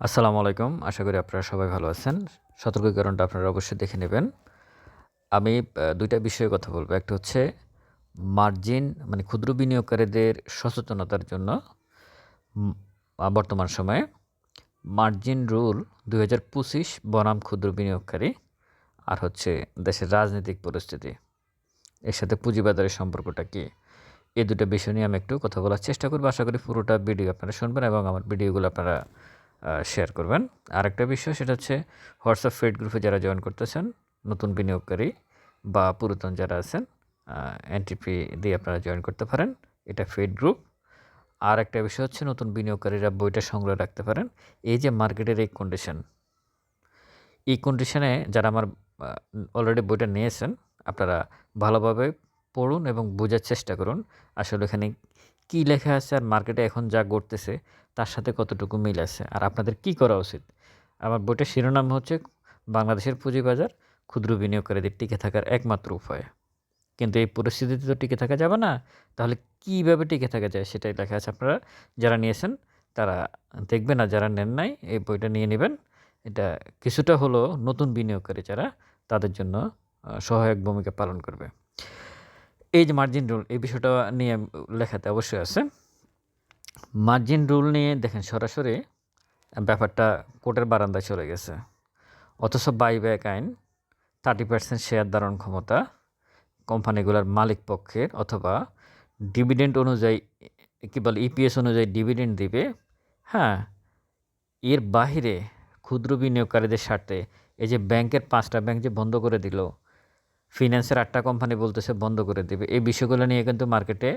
আসসালামু আলাইকুম। আশা করি আপনারা সবাই ভালো আছেন। সতর্কীকরণটা আপনারা অবশ্যই দেখে নেবেন। আমি দুইটা বিষয়ে কথা বলব। একটা হচ্ছে মার্জিন মানে ক্ষুদ্র বিনিয়োগকারীদের সচেতনতার জন্য বর্তমান সময়ে মার্জিন রুল দুই হাজার পঁচিশ বনাম ক্ষুদ্র বিনিয়োগকারী আর হচ্ছে দেশের রাজনৈতিক পরিস্থিতি। এর সাথে পুঁজিবাজারের সম্পর্কটা কী? এই দুটো বিষয় নিয়ে আমি একটু কথা বলার চেষ্টা করব। আশা করি পুরোটা ভিডিও আপনারা শুনবেন এবং আমার ভিডিওগুলো আপনারা শেয়ার করবেন। আরেকটা বিষয়, সেটা হচ্ছে হোয়াটসঅ্যাপ ফেড গ্রুপে যারা জয়েন করতেছেন, নতুন বিনিয়োগকারী বা পুরাতন যারা আছেন এনটিপি দিয়ে আপনারা জয়েন করতে পারেন। এটা ফেড গ্রুপ আর একটা বিষয় হচ্ছে, নতুন বিনিয়োগকারীরা বইটা সংগ্রহ রাখতে পারেন। এই যে মার্কেটের এই কন্ডিশন এই কন্ডিশনে যারা আমার অলরেডি বইটা নিয়েছেন, আপনারা ভালোভাবে পড়ুন এবং বোঝার চেষ্টা করুন আসলে এখানে কী লেখা আছে আর মার্কেটে এখন যা ঘটতেছে তার সাথে কতটুকু মিল আছে? আর আপনাদের কি করা উচিত? আমার বইটার শিরোনাম হচ্ছে, বাংলাদেশের পুঁজিবাজার ক্ষুদ্র বিনিয়োগকারীদের টিকে থাকার একমাত্র উপায়। কিন্তু এই পরিস্থিতিতে তো টিকে থাকা যাবে না। তাহলে কীভাবে টিকে থাকা যায় সেটাই লেখা আছে আপনারা। যারা নিয়েছেন, তারা দেখবেন আর যারা নেন নাই, এই বইটা নিয়ে নেবেন। এটা কিছুটা হলো নতুন বিনিয়োগকারী যারা, তাদের জন্য সহায়ক ভূমিকা পালন করবে। এই যে মার্জিন রুল এই বিষয়টা নিয়ে লেখাতে অবশ্যই আছে। মার্জিন রুল নিয়ে দেখেন সরাসরি ব্যাপারটা কোর্টের বারান্দায় চলে গেছে। অথচ বাইব্যাক আইন থার্টি পার্সেন্ট শেয়ার ধারণ ক্ষমতা কোম্পানিগুলোর মালিক পক্ষের অথবা ডিভিডেন্ড অনুযায়ী, কী বলে ইপিএস অনুযায়ী ডিভিডেন্ড দিবে। হ্যাঁ এর বাহিরে ক্ষুদ্র বিনিয়োগকারীদের স্বার্থে এই যে ব্যাংকের পাঁচটা ব্যাংক যে বন্ধ করে দিল, ফিন্যান্সের আটটা কোম্পানি বলতেছে বন্ধ করে দিবে, এই বিষয়গুলো নিয়ে কিন্তু মার্কেটে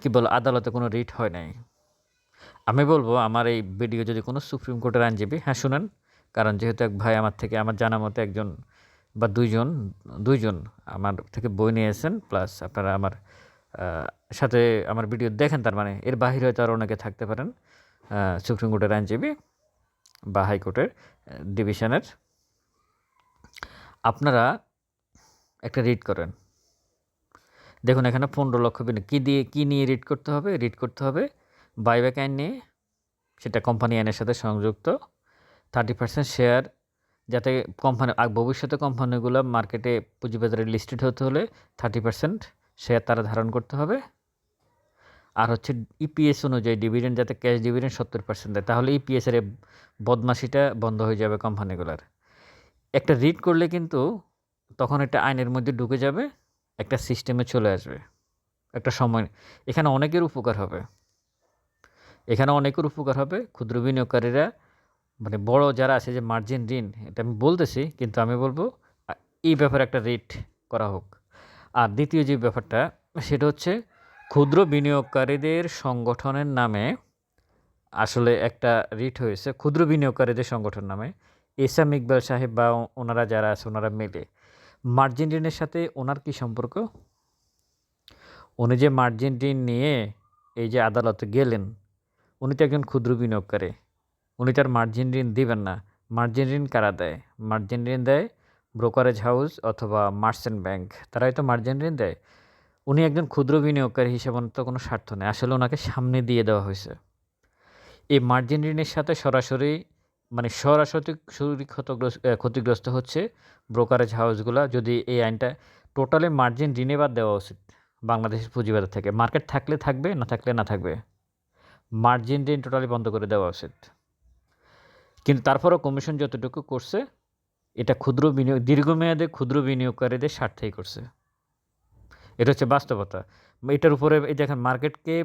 কী বল, আদালতে কোনো রিট হয় নাই। আমি বলব, আমার এই ভিডিও যদি কোনো সুপ্রিম কোর্টের আইনজীবী হ্যাঁ শুনেন। কারণ যেহেতু এক ভাই আমার থেকে, আমার জানা মতে একজন বা দুইজন দুইজন আমার থেকে বই নিয়েছেন প্লাস আপনারা আমার সাথে আমার ভিডিও দেখেন, তার মানে এর বাহিরে হয়তো আরও অনেকে থাকতে পারেন সুপ্রিম কোর্টের আইনজীবী বা হাইকোর্টের ডিভিশনের। আপনারা একটা রিড করেন। দেখুন, এখানে পনেরো লক্ষ বিনিয়োগ কী দিয়ে, কী নিয়ে রিড করতে হবে? রিড করতে হবে বাইব্যাক আইন নিয়ে। সেটা কোম্পানি আইনের সাথে সংযুক্ত। থার্টি পার্সেন্ট শেয়ার যাতে কোম্পানি ভবিষ্যতে কোম্পানিগুলো মার্কেটে পুঁজিবাজারে লিস্টেড হতে হলে থার্টি পার্সেন্ট শেয়ার তারা ধারণ করতে হবে। আর হচ্ছে ইপিএস অনুযায়ী ডিভিডেন্ড যাতে ক্যাশ ডিভিডেন্ড সত্তর পার্সেন্ট দেয়, তাহলে ইপিএসের এই বদমাশিটা বন্ধ হয়ে যাবে কোম্পানিগুলোর একটা রিড করলে কিন্তু তখন এটা আইনের মধ্যে ঢুকে যাবে। একটা সিস্টেমে চলে আসবে। একটা সময়, এখানে অনেকের উপকার হবে। এখানে অনেকের উপকার হবে, ক্ষুদ্র বিনিয়োগকারীরা মানে বড় যারা আছে যে মার্জিন ঋণ, এটা আমি বলতেছি, কিন্তু আমি বলব এই ব্যাপারে একটা রেট করা হোক। আর দ্বিতীয় যে ব্যাপারটা, সেটা হচ্ছে ক্ষুদ্র বিনিয়োগকারীদের সংগঠনের নামে আসলে একটা রিট হয়েছে, ক্ষুদ্র বিনিয়োগকারীদের সংগঠন নামে। এসাম ইকবাল সাহেব বা ওনারা যারা আছে, ওনারা মিলে। মার্জিন ঋণের সাথে ওনার কি সম্পর্ক? উনি যে মার্জিন ঋণ নিয়ে এই যে আদালতে গেলেন, উনি তো একজন ক্ষুদ্র বিনিয়োগকারী। উনি তার মার্জিন ঋণ দিবেন না। মার্জিন ঋণ কারা দেয়? মার্জিন ঋণ দেয় ব্রোকারেজ হাউস অথবা মার্চেন্ট ব্যাংক। তারাই তো মার্জিন ঋণ দেয়। উনি একজন ক্ষুদ্র বিনিয়োগকারী হিসেবে তো কোনো স্বার্থ নেই। আসলে ওনাকে সামনে দিয়ে দেওয়া হয়েছে। এই মার্জিন ঋণের সাথে সরাসরি মানে সরাসরি ক্ষতিগ্রস্ত হচ্ছে ব্রোকারেজ হাউসগুলো যদি এই আইনটা টোটালি মার্জিন ঋণে বাদ দেওয়া উচিত বাংলাদেশের পুঁজিবাজার থেকে। মার্কেট থাকলে থাকবে, না থাকলে না থাকবে। মার্জিন ঋণ টোটালি বন্ধ করে দেওয়া উচিত। কিন্তু তারপরও কমিশন যতটুকু করছে, এটা ক্ষুদ্র বিনিয়োগ, দীর্ঘমেয়াদে ক্ষুদ্র বিনিয়োগকারীদের স্বার্থেই করছে। এটা হচ্ছে বাস্তবতা। এটার উপরে এই দেখেন মার্কেটকে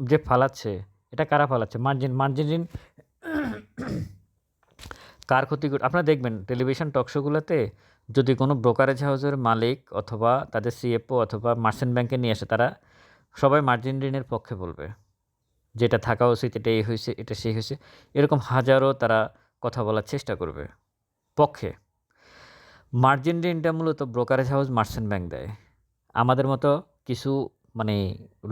যে ফালাচ্ছে, এটা কারা ফালাচ্ছে? মার্জিন মার্জিন ঋণ কার ক্ষতি আপনারা দেখবেন টেলিভিশন টকশোগুলোতে যদি কোনো ব্রোকারেজ হাউসের মালিক অথবা তাদের সিএফও অথবা মার্চেন্ট ব্যাংকে নিয়ে আসে, তারা সবাই মার্জিন ঋণের পক্ষে বলবে। যেটা থাকা উচিত, এটা এই হয়েছে, এটা সেই হয়েছে। এরকম হাজারো তারা কথা বলার চেষ্টা করবে পক্ষে। মার্জিন ঋণটা মূলত ব্রোকারেজ হাউস মার্চেন্ট ব্যাংক দেয়। আমাদের মতো কিছু মানে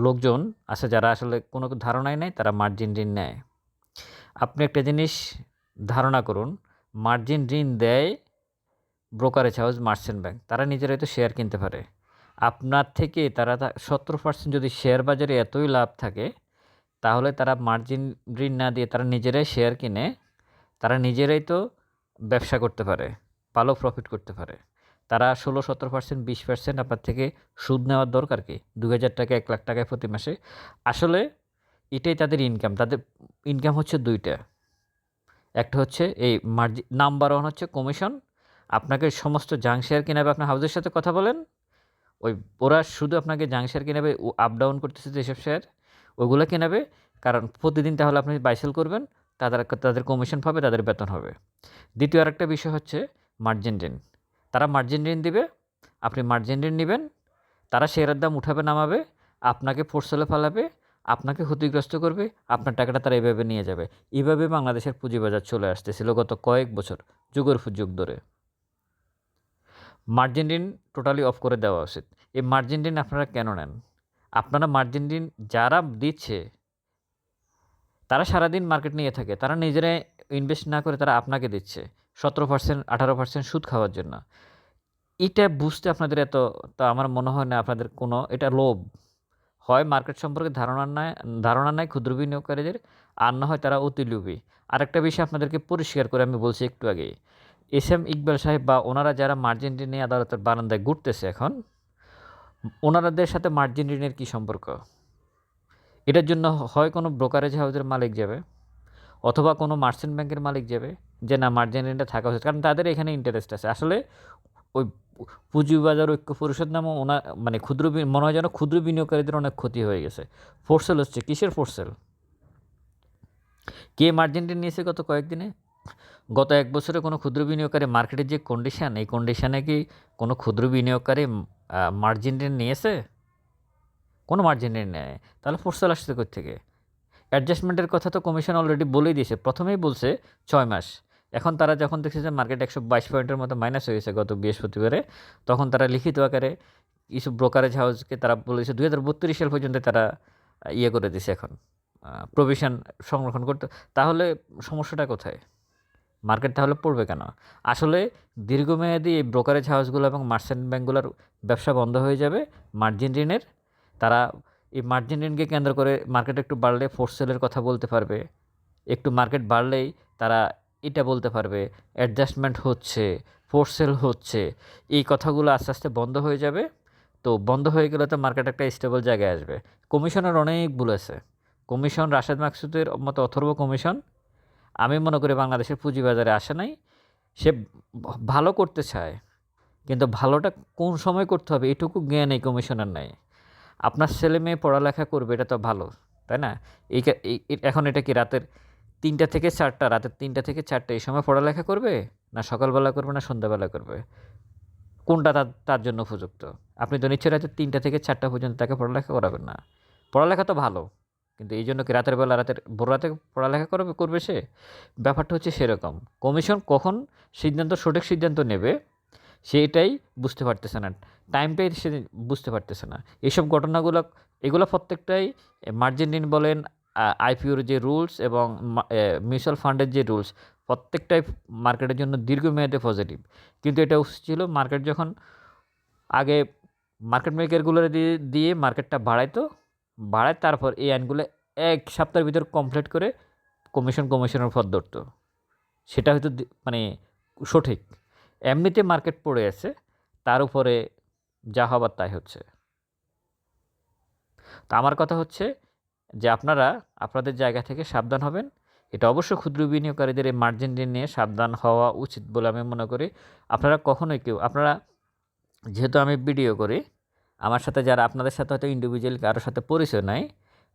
লোকজন আছে যারা আসলে কোনো ধারণাই নেই, তারা মার্জিন ঋণ নেয়। আপনি একটা জিনিস ধারণা করুন মার্জিন ঋণ দেয় ব্রোকারেজ হাউস মার্চেন্ট ব্যাংক। তারা নিজেরাই তো শেয়ার কিনতে পারে। আপনার থেকে তারা সত্তর পার্সেন্ট যদি শেয়ার বাজারে এতই লাভ থাকে, তাহলে তারা মার্জিন ঋণ না দিয়ে তারা নিজেরাই শেয়ার কিনে, তারা নিজেরাই তো ব্যবসা করতে পারে, ভালো প্রফিট করতে পারে। তারা ষোলো সতেরো পার্সেন্ট বিশ পার্সেন্ট আপনার থেকে সুদ নেওয়ার দরকার কি? দু হাজার টাকা, এক লাখ টাকায় প্রতি মাসে। আসলে এটাই তাদের ইনকাম তাদের ইনকাম হচ্ছে দুইটা। একটা হচ্ছে এই মার্জি, নাম্বার ওয়ান হচ্ছে কমিশন আপনাকে সমস্ত জাং শেয়ার কিনাবে আপনার হাউসের সাথে কথা বলেন। ওই ওরা শুধু আপনাকে জাং কিনাবে আপ ডাউন করতেছে যেসব শেয়ার ওগুলো কিনাবে কারণ প্রতিদিন তাহলে আপনি বাইসেল করবেন, তাদের তাদের কমিশন পাবে, তাদের বেতন হবে। দ্বিতীয় আরেকটা বিষয় হচ্ছে মার্জিন ঋণ তারা মার্জিন ঋণ দিবে, আপনি মার্জিন ঋণ নেবেন, তারা শেয়ারের দাম উঠাবে, নামাবে, আপনাকে ফোরসেলে ফেলাবে আপনাকে ক্ষতিগ্রস্ত করবে, আপনার টাকাটা তারা এভাবে নিয়ে যাবে। এভাবে বাংলাদেশের পুঁজিবাজার চলে আসতেছিল গত কয়েক বছর, যুগের যুগ ধরে। মার্জিন ঋণ টোটালি অফ করে দেওয়া উচিত। এই মার্জিন ঋণ আপনারা কেন নেন? আপনারা মার্জিন ঋণ যারা দিচ্ছে, তারা সারাদিন মার্কেট নিয়ে থাকে, তারা নিজেরাই ইনভেস্ট না করে তারা আপনাকে দিচ্ছে। সতেরো পার্সেন্ট আঠারো পার্সেন্ট সুদ খাওয়ার জন্য। এটা বুঝতে আপনাদের এত, তা আমার মনে হয় না আপনাদের কোনো, এটা লোভ। হয় মার্কেট সম্পর্কে ধারণা নাই ধারণা নাই ক্ষুদ্র বিনিয়োগকারীদের, আর না হয় তারা অতি লোভী। আরেকটা বিষয় আপনাদেরকে পরিষ্কার করে আমি বলছি একটু আগে এস এম ইকবাল সাহেব বা ওনারা যারা মার্জিন ঋণ নিয়ে আদালতের বারান্দায় ঘুরতেছে এখন, ওনারাদের সাথে মার্জিন ঋণের কী সম্পর্ক? এটার জন্য হয় কোনো ব্রোকারেজ হাউসের মালিক যাবে, অথবা কোনো মার্চেন্ট ব্যাংকের মালিক যাবে, যে না মার্জিন ঋণটা থাকা উচিত, কারণ তাদের এখানে ইন্টারেস্ট আছে। আসলে ওই পুঁজিবাজার ঐক্য পরিষদ নামে ওনা মানে ক্ষুদ্র মনে হয় যেন ক্ষুদ্র বিনিয়োগকারীদের অনেক ক্ষতি হয়ে গেছে। ফোরসেল হচ্ছে, কিসের ফোরসেল? কে মার্জিন ঋণ নিয়েছে গত কয়েকদিনে? গত এক বছরে কোনো ক্ষুদ্র বিনিয়োগকারী মার্কেটের যে কন্ডিশান এই কন্ডিশানে কি কোনো ক্ষুদ্র বিনিয়োগকারী মার্জিন ঋণ নিয়েছে? কোনো মার্জিন ঋণ নেয়। তাহলে ফোরসেল আসছে থেকে? অ্যাডজাস্টমেন্টের কথা তো কমিশন অলরেডি বলেই দিয়েছে। প্রথমেই বলছে ছয় মাস। এখন তারা যখন দেখছে যে মার্কেট একশো বাইশ পয়েন্টের মতো মাইনাস হয়ে গেছে গত বৃহস্পতিবারে, তখন তারা লিখিত আকারে কিছু ব্রোকারেজ হাউসকে তারা বলেছে দুই হাজার বত্রিশ সাল পর্যন্ত তারা ইয়ে করে দিছে এখন প্রভিশন সংরক্ষণ করতে। তাহলে সমস্যাটা কোথায়? মার্কেট তাহলে পড়বে কেন? আসলে দীর্ঘমেয়াদী এই ব্রোকারেজ হাউসগুলো এবং মার্চেন্ট ব্যাঙ্কগুলোর ব্যবসা বন্ধ হয়ে যাবে মার্জিন ঋণের। তারা এই মার্জিন ঋণকে কেন্দ্র করে মার্কেট একটু বাড়লে ফোর্স সেলের কথা বলতে পারবে। একটু মার্কেট বাড়লেই তারা এটা বলতে পারবে অ্যাডজাস্টমেন্ট হচ্ছে ফোর্স সেল হচ্ছে, এই কথাগুলো আস্তে আস্তে বন্ধ হয়ে যাবে। তো বন্ধ হয়ে গেলে তো মার্কেট একটা স্টেবল জায়গায় আসবে। কমিশনের অনেক ভুল আছে। কমিশন রাশেদ মাকসুদের মতো অথর্ব কমিশন আমি মনে করি বাংলাদেশের পুঁজিবাজারে আসে নাই। সে ভালো করতে চায়, কিন্তু ভালোটা কোন সময় করতে হবে এটুকু জ্ঞান এই কমিশনের নাই। আপনার ছেলে মেয়ে পড়ালেখা করবে, এটা তো ভালো, তাই না? এই এখন এটা কি রাতের তিনটা থেকে চারটা, রাতের তিনটা থেকে চারটা, এই সময় পড়ালেখা করবে না সকালবেলা করবে না সন্ধ্যাবেলা করবে? কোনটা তার তার জন্য উপযুক্ত? আপনি তো নিশ্চয়ই রাতের তিনটা থেকে চারটা পর্যন্ত তাকে পড়ালেখা করাবেন না। পড়ালেখা তো ভালো, কিন্তু এই জন্য কি রাতের বেলা, রাতের, ভোর রাতে পড়ালেখা করবে করবে সে? ব্যাপারটা হচ্ছে সেরকম, কমিশন কখন সিদ্ধান্ত, সঠিক সিদ্ধান্ত নেবে সেটাই বুঝতে পারতেছে না টাইমটাই সে বুঝতে পারতেছে না। এইসব ঘটনাগুলো, এগুলো প্রত্যেকটাই মার্জিন ঋণ বলেন আইপিওর যে রুলস এবং মিউচুয়াল ফান্ডের যে রুলস, প্রত্যেকটাই মার্কেটের জন্য দীর্ঘমেয়াদে পজিটিভ। কিন্তু এটা ছিল মার্কেট যখন আগে মার্কেট মেকারগুলো দিয়ে দিয়ে মার্কেটটা বাড়াইতো, বাড়ায় তারপর এই আইনগুলো এক সপ্তাহের ভিতর কমপ্লিট করে কমিশন কমিশনের পথ ধরতো। সেটা হয়তো মানে সঠিক। এমনিতে মার্কেট পড়ে আছে, তার উপরে যা হবার তাই হচ্ছে। তো আমার কথা হচ্ছে যে আপনারা আপনাদের জায়গা থেকে সাবধান হবেন। এটা অবশ্য ক্ষুদ্র বিনিয়োগকারীদের এই মার্জিন ঋণ নিয়ে সাবধান হওয়া উচিত বলে আমি মনে করি। আপনারা কখনোই কেউ, আপনারা যেহেতু আমি ভিডিও করি, আমার সাথে যারা, আপনাদের সাথে হয়তো ইন্ডিভিজুয়াল কারোর সাথে পরিচয় নাই,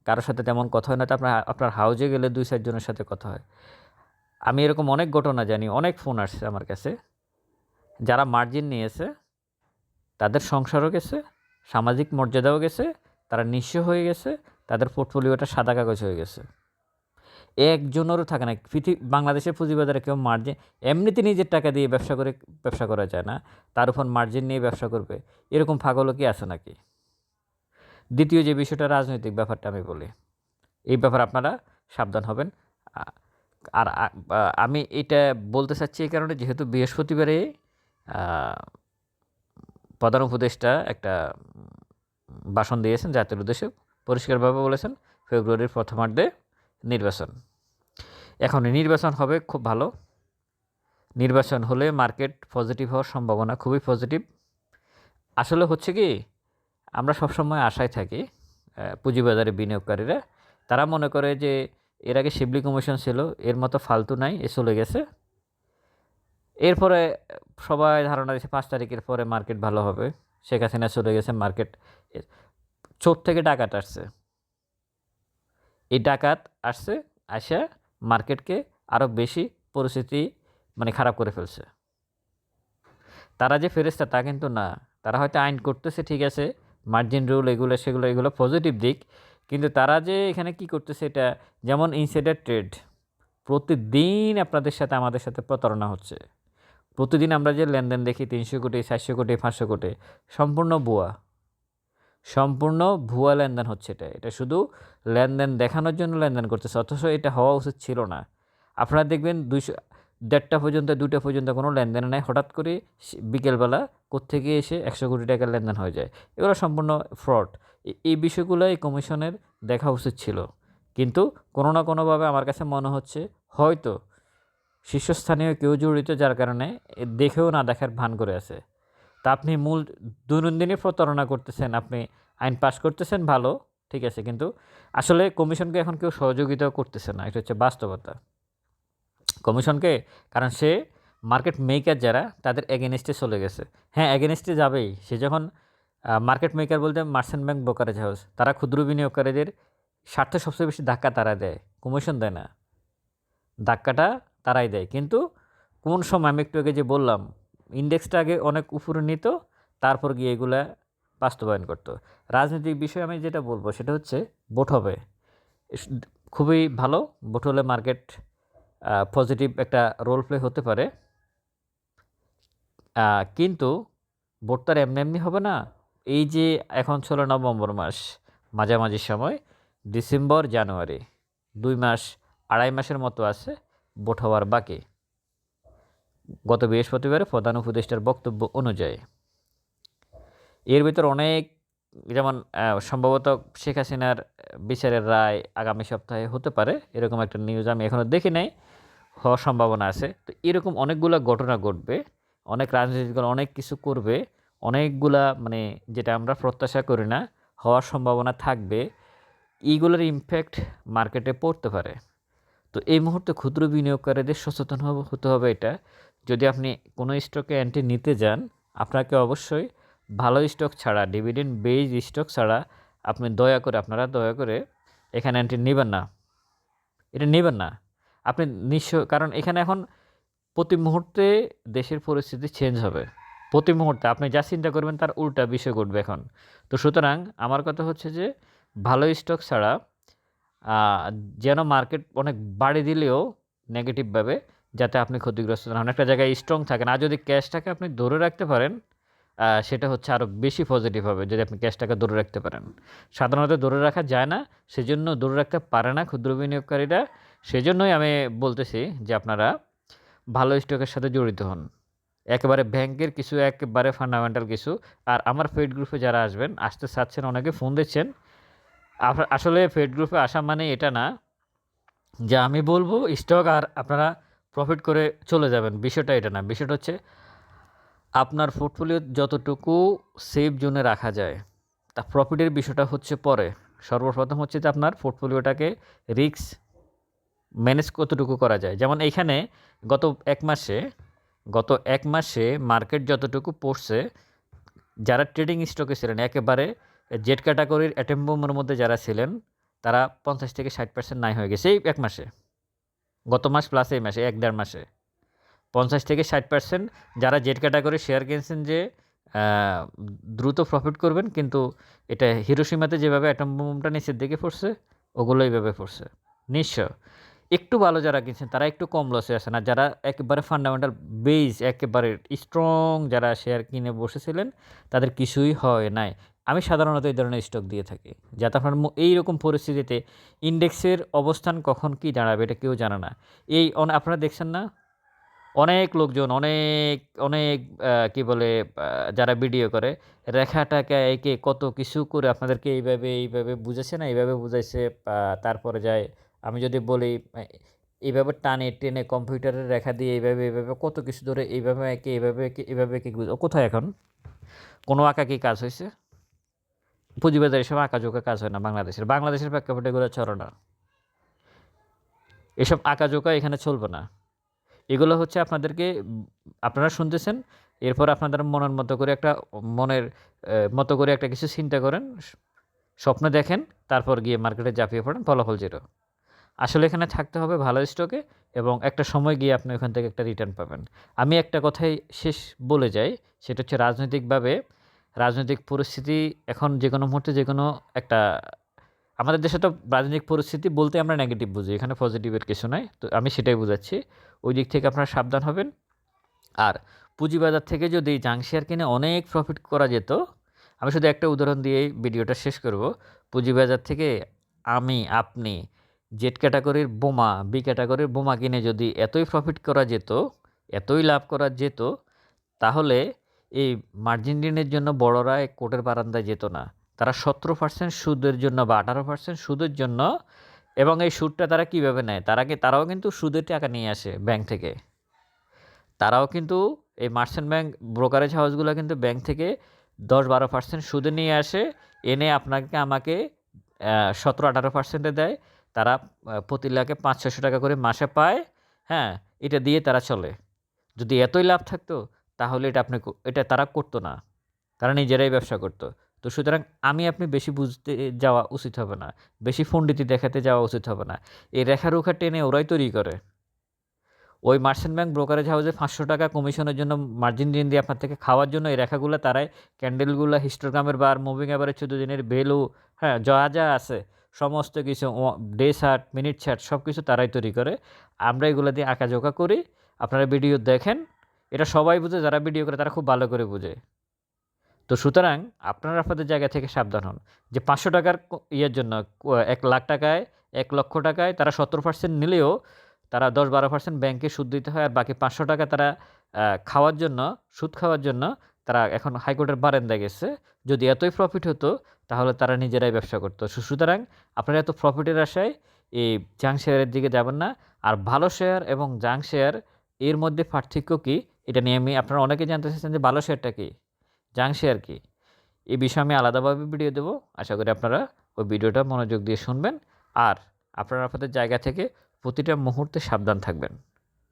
কারোর সাথে তেমন কথা হয় না, তো আপনার আপনার হাউজে গেলে দুই চারজনের সাথে কথা হয়। আমি এরকম অনেক ঘটনা জানি, অনেক ফোন আসছে আমার কাছে। যারা মার্জিন নিয়েছে, তাদের সংসারও গেছে, সামাজিক মর্যাদাও গেছে, তারা নিঃস্ব হয়ে গেছে তাদের পোর্টফোলিওটা সাদা কাগজ হয়ে গেছে। একজনেরও থাকে না। পৃথিবী বাংলাদেশের পুঁজিবাজারে কেউ মার্জিন এমনিতে নিজের টাকা দিয়ে ব্যবসা করে, ব্যবসা করা যায় না। তার উপর মার্জিন নিয়ে ব্যবসা করবে। এরকম ফাগলও কি আছে নাকি? দ্বিতীয় যে বিষয়টা, রাজনৈতিক ব্যাপারটা আমি বলি। এই ব্যাপার আপনারা সাবধান হবেন। আর আমি এটা বলতে চাচ্ছি এই কারণে, যেহেতু বৃহস্পতিবারে প্রধান উপদেষ্টা একটা ভাষণ দিয়েছেন জাতীয় উদ্দেশ্যে। পরিষ্কারভাবে বলেছেন, ফেব্রুয়ারির প্রথমার্ধে নির্বাচন। এখন নির্বাচন হবে, খুব ভালো। নির্বাচন হলে মার্কেট পজিটিভ হওয়ার সম্ভাবনা খুবই পজিটিভ। আসলে হচ্ছে কি, আমরা সবসময় আশায় থাকি পুঁজিবাজারে বিনিয়োগকারীরা। তারা মনে করে যে, এর আগে শিবলি কমিশন ছিল, এর মতো ফালতু নাই, এ চলে গেছে। এরপরে সবাই ধারণা দিচ্ছে পাঁচ তারিখের পরে মার্কেট ভালো হবে। শেখ হাসিনা চলে গেছে, মার্কেট চোর থেকে ডাকাত আসছে। এই ডাকাত আসছে, আসা মার্কেটকে আরও বেশি পরিস্থিতি মানে খারাপ করে ফেলছে। তারা যে ফেরেস্তা তা কিন্তু না। তারা হয়তো আইন করতেছে, ঠিক আছে মার্জিন রুল এগুলো, সেগুলো, এগুলো পজিটিভ দিক, কিন্তু তারা যে এখানে কি করতেছে এটা, যেমন ইনসাইডার ট্রেড প্রতিদিন আপনাদের সাথে আমাদের সাথে প্রতারণা হচ্ছে। প্রতিদিন আমরা যে লেনদেন দেখি তিনশো কোটি, চারশো কোটি, পাঁচশো কোটি, সম্পূর্ণ ভুয়া। সম্পূর্ণ ভুয়া লেনদেন হচ্ছে এটা। এটা শুধু লেনদেন দেখানোর জন্য লেনদেন করতেছে, অথচ এটা হওয়া উচিত ছিল না। আপনারা দেখবেন দুইশো, দেড়টা পর্যন্ত দুটো পর্যন্ত কোনো লেনদেন নেই। হঠাৎ করে বিকেলবেলা কোত্থেকে এসে একশো কোটি টাকার লেনদেন হয়ে যায়। এগুলো সম্পূর্ণ ফ্রড। এই বিষয়গুলো এই কমিশনের দেখা উচিত ছিল। কিন্তু কোনো না কোনোভাবে আমার কাছে মনে হচ্ছে, হয়তো শীর্ষস্থানীয় কেউ জড়িত যার কারণে দেখেও না দেখার ভান করে আছে। তা আপনি মূল দৈনন্দিনই প্রতারণা করতেছেন, আপনি আইন পাশ করতেছেন, ভালো, ঠিক আছে, কিন্তু আসলে কমিশনকে এখন কেউ সহযোগিতাও করতেছে না, এটা হচ্ছে বাস্তবতা। কমিশনকে, কারণ সে মার্কেট মেকার যারা, তাদের এগেনস্টে চলে গেছে। হ্যাঁ এগেনস্টে যাবেই। সে যখন মার্কেট মেকার বলতে মার্চেন্ট ব্যাংক ব্রোকারেজ হাউস, তারা ক্ষুদ্র বিনিয়োগকারীদের স্বার্থে সবচেয়ে বেশি ধাক্কা তারা দেয়, কমিশন দেয় না। ধাক্কাটা তারাই দেয়, কিন্তু কোন সময়, আমি একটু আগে যে বললাম ইন্ডেক্সটা আগে অনেক উপরে নিত, তারপর গিয়ে এগুলা বাস্তবায়ন করতো। রাজনৈতিক বিষয়ে আমি যেটা বলব সেটা হচ্ছে ভোট হবে। খুবই ভালো, ভোট হলে মার্কেট পজিটিভ একটা রোল প্লে হতে পারে। কিন্তু ভোট তো আর এমনি এমনি হবে না। এই যে এখন ছিল নভেম্বর মাস, মাঝামাঝি সময়, ডিসেম্বর, জানুয়ারি, দুই মাস, আড়াই মাসের মতো আছে ভোট হওয়ার বাকি। গত বৃহস্পতিবারে প্রধান উপদেষ্টার বক্তব্য অনুযায়ী। এর ভিতর অনেক, যেমন সম্ভবত শেখ হাসিনার বিচারের রায় আগামী সপ্তাহে হতে পারে, এরকম একটা নিউজ আমি এখনও দেখি নাই, হওয়ার সম্ভাবনা আছে। তো এরকম অনেকগুলো ঘটনা ঘটবে, অনেক রাজনৈতিক দল অনেক কিছু করবে, অনেকগুলা মানে যেটা আমরা প্রত্যাশা করি না, হওয়ার সম্ভাবনা থাকবে এইগুলোর ইমপ্যাক্ট মার্কেটে পড়তে পারে। তো এই মুহূর্তে ক্ষুদ্র বিনিয়োগকারীদের সচেতন হতে হবে এটা। যদি আপনি কোনো স্টকে অ্যান্টি নিতে যান, আপনাকে অবশ্যই ভালো স্টক ছাড়া ডিভিডেন্ড বেজ স্টক ছাড়া আপনি দয়া করে, আপনারা দয়া করে এখানে অ্যান্টি নেবেন না। এটা নেবেন না। আপনি নিশ্চয়, কারণ এখানে এখন প্রতি মুহূর্তে দেশের পরিস্থিতি চেঞ্জ হবে। প্রতি মুহূর্তে, আপনি যা চিন্তা করবেন তার উল্টা বিষয় ঘটবে এখন। তো সুতরাং আমার কথা হচ্ছে যে, ভালো স্টক ছাড়া যেন মার্কেট অনেক বাড়ি দিলেও নেগেটিভভাবে যাতে আপনি ক্ষতিগ্রস্ত না হন। একটা জায়গায় স্ট্রং থাকেন, আর যদি ক্যাশটাকে আপনি ধরে রাখতে পারেন সেটা হচ্ছে আরও বেশি পজিটিভ হবে, যদি আপনি ক্যাশটাকে ধরে রাখতে পারেন। সাধারণত ধরে রাখা যায় না, সেজন্য ধরে রাখতে পারে না ক্ষুদ্র বিনিয়োগকারীরা। সেজন্যই আমি বলতেছি যে আপনারা ভালো স্টকের সাথে জড়িত হন। একেবারে ব্যাংকের কিছু, একেবারে ফান্ডামেন্টাল কিছু। আর আমার ফেড গ্রুপে যারা আসবেন, আসতে চাচ্ছেন, অনেকে ফোন দিচ্ছেন। আসলে ফেড গ্রুপে আসা মানে এটা না যে আমি বলব স্টক আর আপনারা প্রফিট করে চলে যাবেন। বিষয়টা এটা না। বিষয়টা হচ্ছে আপনার পোর্টফোলিও যতটুকু সেফ জোনে রাখা যায়, তা প্রফিটের বিষয়টা হচ্ছে পরে। সর্বপ্রথম হচ্ছে যে আপনার পোর্টফোলিওটাকে রিস্ক ম্যানেজ কতটুকু করা যায়। যেমন এইখানে গত এক মাসে, গত এক মাসে মার্কেট যতটুকু পড়ছে, যারা ট্রেডিং স্টকে ছিলেন, একেবারে জেড ক্যাটাগরির অ্যাটেম্বোমের মধ্যে যারা ছিলেন, তারা পঞ্চাশ থেকে ষাট পার্সেন্ট নাই হয়ে গেছে এই এক মাসে। গত মাস প্লাস এই মাসে, এক দেড় মাসে। পঞ্চাশ থেকে ষাট পার্সেন্ট যারা জেড ক্যাটাগরি শেয়ার কিনছেন যে দ্রুত প্রফিট করবেন, কিন্তু এটা হিরোসীমাতে যেভাবে অ্যাটম বোমটা নিচের দিকে পড়ছে, ওগুলো এইভাবে পড়ছে। নিশ্চয়। একটু ভালো যারা কিনছেন, তারা একটু কম লসে আছেন। আর যারা একেবারে ফান্ডামেন্টাল বেস একেবারে স্ট্রং যারা শেয়ার কিনে বসেছিলেন, তাদের কিছুই হয় নাই। আমি সাধারণত এই ধরনের স্টক দিয়ে থাকি। যাতে আপনার এইরকম পরিস্থিতিতে ইন্ডেক্সের অবস্থান কখন কি দাঁড়াবে এটা কেউ জানে না। এই আপনারা দেখছেন না? অনেক লোকজন, অনেক অনেক কি বলে যারা ভিডিও করে, রেখাটাকে একে কত কিছু করে আপনাদেরকে এইভাবে এইভাবে বুঝেছে না? এইভাবে বুঝাইছে তারপরে যায়, আমি যদি বলি এইভাবে টানে, টেনে কম্পিউটারের রেখা দিয়ে এইভাবে এইভাবে কত কিছু ধরে এইভাবে একে এইভাবে একে এইভাবে একে কোথায় এখন? কোনো আঁকা কি কাজ হয়েছে? পুঁজিবাজার এসব আঁকা জোকা কাজ হয় না বাংলাদেশের। বাংলাদেশের প্রেক্ষাপটে এগুলো চলো না এসব আঁকা জোকা এখানে চলবে না। এগুলো হচ্ছে আপনাদেরকে, আপনারা শুনতেছেন, এরপর আপনাদের মনের মতো করে একটা, মনের মতো করে একটা কিছু চিন্তা করেন, স্বপ্ন দেখেন, তারপর গিয়ে মার্কেটে ঝাঁপিয়ে পড়েন, ফলাফল জিরো। আসলে এখানে থাকতে হবে ভালো স্টকে এবং একটা সময় গিয়ে আপনি ওখান থেকে একটা রিটার্ন পাবেন। আমি একটা কথাই শেষ বলে যাই, সেটা হচ্ছে রাজনৈতিকভাবে রাজনৈতিক পরিস্থিতি এখন যে কোনো মুহূর্তে যে কোনো একটা, আমাদের দেশে তো রাজনৈতিক পরিস্থিতি বলতে আমরা নেগেটিভ বুঝি, এখানে পজিটিভের কিছু নাই। তো আমি সেটাই বুঝাচ্ছি। ওই দিক থেকে আপনারা সাবধান হবেন। আর পুঁজিবাজার থেকে যদি জাংশিয়ার কিনে অনেক প্রফিট করা যেত, আমি শুধু একটা উদাহরণ দিয়েই ভিডিওটা শেষ করব। পুঁজিবাজার থেকে আমি, আপনি জেড ক্যাটাগরির বোমা বি ক্যাটাগরির বোমা কিনে যদি এতই প্রফিট করা যেত, এতই লাভ করা যেত, তাহলে এই মার্জিন ঋণের জন্য বড়রা কোর্টের বারান্দায় যেত না। তারা সতেরো পার্সেন্ট সুদের জন্য বা আঠারো পার্সেন্ট সুদের জন্য এবং এই সুদটা তারা কীভাবে নেয়? তারা কি তারাও কিন্তু সুদের টাকা নিয়ে আসে ব্যাংক থেকে। তারাও কিন্তু এই মার্চেন্ট ব্যাংক ব্রোকারেজ হাউসগুলো কিন্তু ব্যাংক থেকে দশ বারো পার্সেন্ট সুদে নিয়ে আসে, এনে আপনাকে আমাকে সতেরো আঠারো পার্সেন্টে দেয়। তারা প্রতি লাখে পাঁচ ছশো টাকা করে মাসে পায়। হ্যাঁ এটা দিয়ে তারা চলে। যদি এতই লাভ থাকতো তাহলে এটা আপনি এটা তারা করতো না। তারা নিজেরাই ব্যবসা করতো। তো সুতরাং আমি আপনি বেশি বুঝতে যাওয়া উচিত হবে না। বেশি ফন্ডিতি দেখাতে যাওয়া উচিত হবে না। এই রেখা রুখা টেনে ওরাই তৈরি করে। ওই মার্চেন্ট ব্যাংক ব্রোকারেজ হাউসে পাঁচশো টাকা কমিশনের জন্য মার্জিন ঋণ দিয়ে আপনার থেকে খাওয়ার জন্য এই রেখাগুলো তারাই ক্যান্ডেলগুলো, হিস্টোগ্রামের বার, মুভিং অ্যাভারেজ চোদ্দ দিনের ভ্যালু হ্যাঁ যা যা আছে, সমস্ত কিছু ডে শার্ট মিনিট শার্ট সব কিছু তারাই তৈরি করে। আমরা এগুলো দিয়ে আঁকাঝোঁকা করি। আপনারা ভিডিও দেখেন। এটা সবাই বুঝে, যারা ভিডিও করে তারা খুব ভালো করে বুঝে। তো সুতরাং আপনারা আপনাদের জায়গা থেকে সাবধান হন যে পাঁচশো টাকার ইয়ের জন্য এক লাখ টাকায়, এক লক্ষ টাকায় তারা সত্তর পার্সেন্ট নিলেও তারা দশ বারো পার্সেন্ট ব্যাংকে সুদ দিতে হয় আর বাকি পাঁচশো টাকা তারা খাওয়ার জন্য, সুদ খাওয়ার জন্য তারা এখন হাইকোর্টের বারান্দায় গেছে। যদি এতই প্রফিট হতো তাহলে তারা নিজেরাই ব্যবসা করতো। সুতরাং আপনারা এত প্রফিটের আশায় এই জাং শেয়ারের দিকে যাবেন না। আর ভালো শেয়ার এবং জাং শেয়ার এর মধ্যে পার্থক্য কী? এটা নিয়ে আমি আপনারা অনেকে জানতে চাইছেন যে ভালো শেয়ারটা কী? জাং শেয়ার কি? এই বিষয়ে আমি আলাদাভাবে ভিডিও দেবো। আশা করি আপনারা ওই ভিডিওটা মনোযোগ দিয়ে শুনবেন। আর আপনারা আপনাদের জায়গা থেকে প্রতিটা মুহূর্তে সাবধান থাকবেন।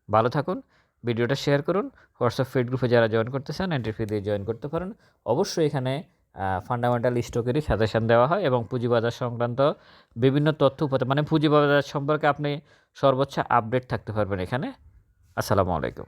ভালো থাকুন, ভিডিওটা শেয়ার করুন হোয়াটসঅ্যাপ ফিড গ্রুপে যারা জয়েন করতে চান এন্ট্রি ফি দিয়ে জয়েন করতে পারেন। অবশ্যই এখানে ফান্ডামেন্টাল স্টকেরই সাজেশন দেওয়া হয় এবং পুঁজিবাজার সংক্রান্ত বিভিন্ন তথ্য উপাতে মানে পুঁজিবাজার সম্পর্কে আপনি সর্বোচ্চ আপডেট থাকতে পারবেন এখানে। আসসালামু আলাইকুম।